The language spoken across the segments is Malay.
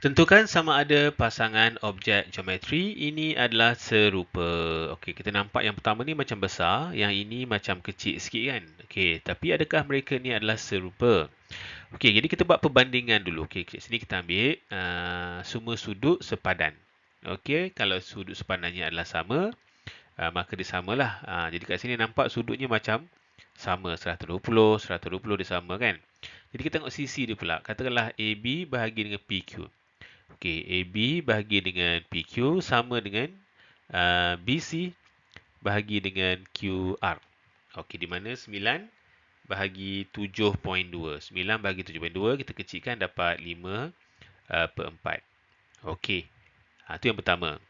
Tentukan sama ada pasangan objek geometri ini adalah serupa. Okey, kita nampak yang pertama ni macam besar, yang ini macam kecil sikit kan. Okey, tapi adakah mereka ni adalah serupa? Okey, jadi kita buat perbandingan dulu. Okey, kat sini kita ambil uh, semua sudut sepadan. Okey, kalau sudut sepadannya adalah sama, uh, maka dia samalah. Uh, jadi kat sini nampak sudutnya macam sama 120, 120 dia sama kan. Jadi kita tengok sisi dia pula. Katakanlah AB bahagi dengan PQ. Okey, AB bahagi dengan PQ sama dengan uh, BC bahagi dengan QR. Okey, di mana 9 bahagi 7.2. 9 bahagi 7.2 kita kecilkan dapat 5 uh, per 4. Okey. Ha, itu yang pertama.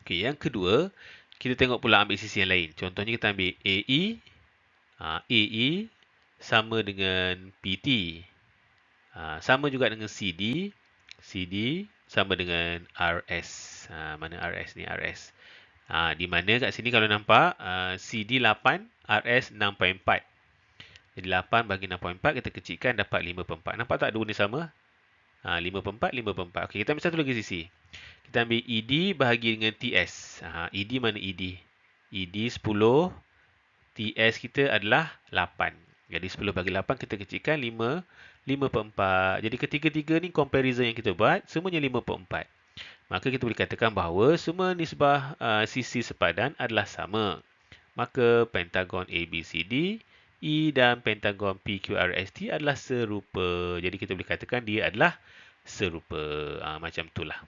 Okey, yang kedua, kita tengok pula ambil sisi yang lain. Contohnya kita ambil AE. Ha, AE sama dengan PT. Ha, sama juga dengan CD. CD sama dengan RS. Ha, mana RS ni? RS. Ha, di mana kat sini kalau nampak uh, CD 8, RS 6.4. Jadi 8 bagi 6.4 kita kecilkan dapat 5 per 4. Nampak tak dua ni sama? Ha, 5 per 4, 5 per 4. Okey, kita ambil satu lagi sisi. Kita ambil ED bahagi dengan TS. Ha, ED mana ED? ED 10. TS kita adalah 8. Jadi 10 bagi 8 kita kecilkan 5 5 per 4. Jadi ketiga-tiga ni comparison yang kita buat, semuanya 5 per 4. Maka kita boleh katakan bahawa semua nisbah uh, sisi sepadan adalah sama. Maka pentagon ABCD, E dan pentagon PQRST adalah serupa. Jadi kita boleh katakan dia adalah serupa. Uh, macam itulah.